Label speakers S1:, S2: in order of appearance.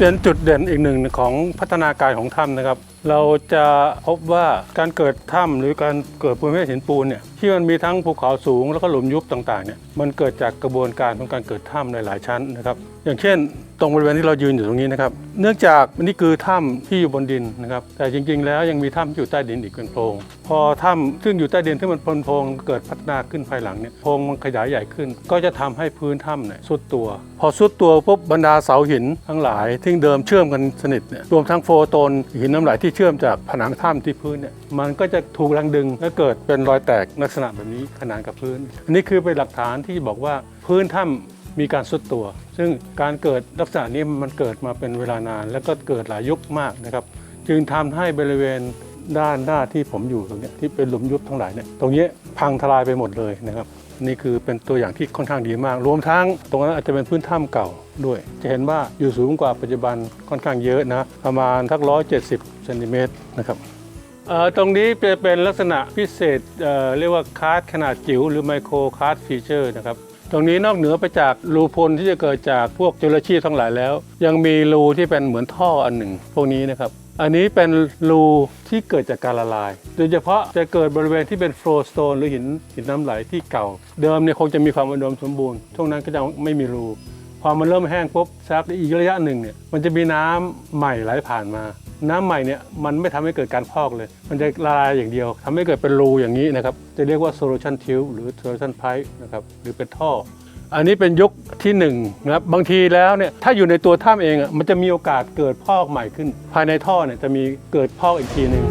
S1: เป็นจุดเด่นอีกหนึ่งของพัฒนาการของถ้ำนะครับ เราจะพบว่าการเกิดถ้ำหรือการเกิดภูมิประเทศหินปูนเนี่ยที่มันมีทั้งภูเขาสูงแล้วก็หลุมยุบต่างๆเนี่ยมันเกิดจากกระบวนการของการเกิดถ้ำในหลายชั้นนะครับอย่างเช่น ตรงบริเวณที่เรายืนอยู่ตรงนี้นะครับเนื่องจากนี่คือถ้ำที่อยู่บนดินนะครับแต่จริงๆ แล้วยังมีถ้ำที่อยู่ใต้ดินอีกเป็นโพรงพอถ้ำซึ่งอยู่ใต้ดินที่มันเป็นโพรงเกิดพัฒนาขึ้นภายหลังเนี่ยโพรงมันขยายใหญ่ขึ้น ก็จะทำให้พื้นถ้ำเนี่ยสุดตัว พอสุดตัวปุ๊บบรรดาเสาหินทั้งหลายที่เดิมเชื่อมกันสนิทเนี่ยรวมทั้งโฟโตนหินน้ำไหลที่เชื่อมจากผนังถ้ำที่พื้นเนี่ยมันก็จะถูกแรงดึงและเกิดเป็นรอยแตกลักษณะแบบนี้ขนานกับพื้น อันนี้คือเป็นหลักฐานที่บอกว่าพื้นถ้ำมีการสุดตัว ซึ่งการเกิดลักษณะนี้มันเกิดมาเป็นเวลานาน แล้วก็เกิดหลายยุคมากนะครับ จึงทำให้บริเวณด้านหน้าที่ผมอยู่ตรงนี้ที่เป็นหลุมยุบทั้งหลายเนี่ยตรงนี้พังทลายไปหมดเลยนะครับ นี่คือเป็นตัวอย่างที่ค่อนข้างดีมาก รวมทั้งตรงนั้นอาจจะเป็นพื้นถ้ำเก่าด้วย จะเห็นว่าอยู่สูงกว่าปัจจุบันค่อนข้างเยอะนะ ประมาณทักร้อยเจ็ดสิบเซนติเมตรนะครับตรงนี้เป็นเป็นลักษณะพิเศษเเรียกว่าคาร์ดขนาดจิ๋วหรือไมโครคาร์ดฟีเจอร์นะครับตรงนี้นอกเหนือไปจากรูพลที่จะเกิดจากพวกจุลชีพทั้งหลายแล้ว ยังมีรูที่เป็นเหมือนท่ออันหนึ่ง พวกนี้นะครับ อันนี้เป็นรูที่เกิดจากการละลาย โดยเฉพาะจะเกิดบริเวณที่เป็นโฟลสโตนหรือหินหินน้ำไหลที่เก่า เดิมเนี่ยคงจะมีความอุดมสมบูรณ์ช่วงนั้นก็จะไม่มีรู พอมันเริ่มแห้งปุ๊บสักอีกระยะหนึ่งเนี่ยมันจะมีน้ำใหม่ไหลผ่านมา น้ำใหม่เนี่ยมันไม่ทำให้เกิดการพอกเลย มันจะละลายอย่างเดียวทำให้เกิดเป็นรูอย่างนี้นะครับจะเรียกว่า solution tube หรือ solution pipe นะครับหรือเป็นท่อ อันนี้เป็นยุคที่หนึ่งนะครับบางทีแล้วเนี่ยถ้าอยู่ในตัวถ้ำเองอะมันจะมีโอกาสเกิดพอกใหม่ขึ้น ภายในท่อเนี่ยจะมีเกิดพอกอีกทีหนึ่ง